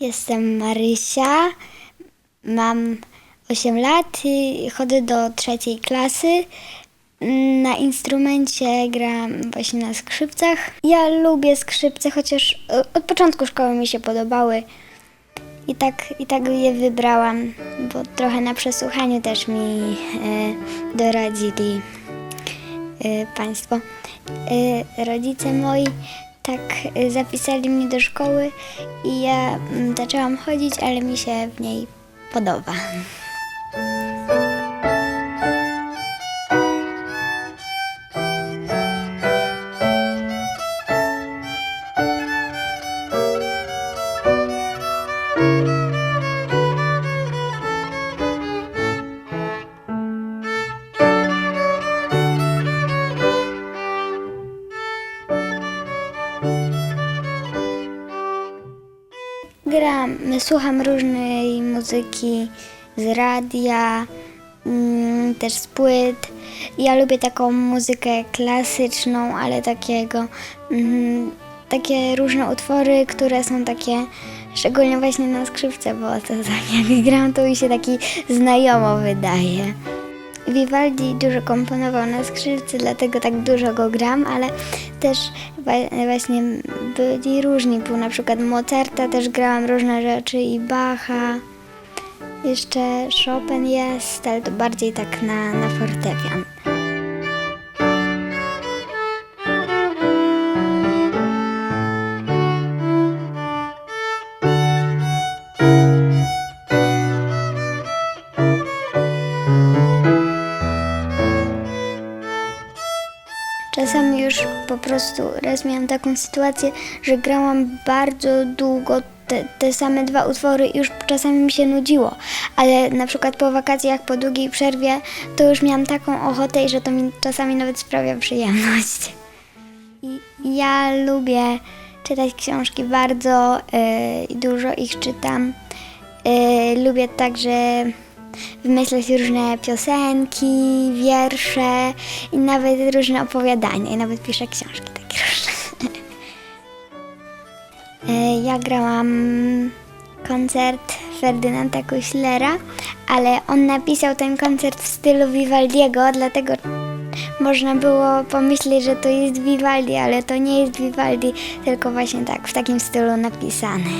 Jestem Marysia, mam 8 lat i chodzę do trzeciej klasy. Na instrumencie gram właśnie na skrzypcach. Ja lubię skrzypce, chociaż e, od początku szkoły mi się podobały. I tak, I tak je wybrałam, bo trochę na przesłuchaniu też mi e, doradzili e, Państwo. Rodzice moi tak e, zapisali mnie do szkoły i ja mm, zaczęłam chodzić, ale mi się w niej podoba. Gram, słucham różnej muzyki z radia, mm, też z płyt. Ja lubię taką muzykę klasyczną, ale takiego, mm, takie różne utwory, które są takie, szczególnie właśnie na skrzypce, bo to tak jak gram, to mi się taki znajomo wydaje. Vivaldi dużo komponował na skrzypce, dlatego tak dużo go gram, ale też właśnie byli różni. Był na przykład Mozarta, też grałam różne rzeczy i Bacha. Jeszcze Chopin jest, ale to bardziej tak na, na fortepian. Czasami już po prostu raz miałam taką sytuację, że grałam bardzo długo te, te same dwa utwory i już czasami mi się nudziło, ale na przykład po wakacjach, po długiej przerwie, to już miałam taką ochotę i że to mi czasami nawet sprawia przyjemność. I ja lubię czytać książki bardzo yy, dużo ich czytam. Yy, lubię także wymyślać różne piosenki, wiersze i nawet różne opowiadania. I nawet piszę książki takie różne. E, Ja grałam koncert Ferdynanda Koślera, ale on napisał ten koncert w stylu Vivaldiego, dlatego można było pomyśleć, że to jest Vivaldi, ale to nie jest Vivaldi, tylko właśnie tak w takim stylu napisany.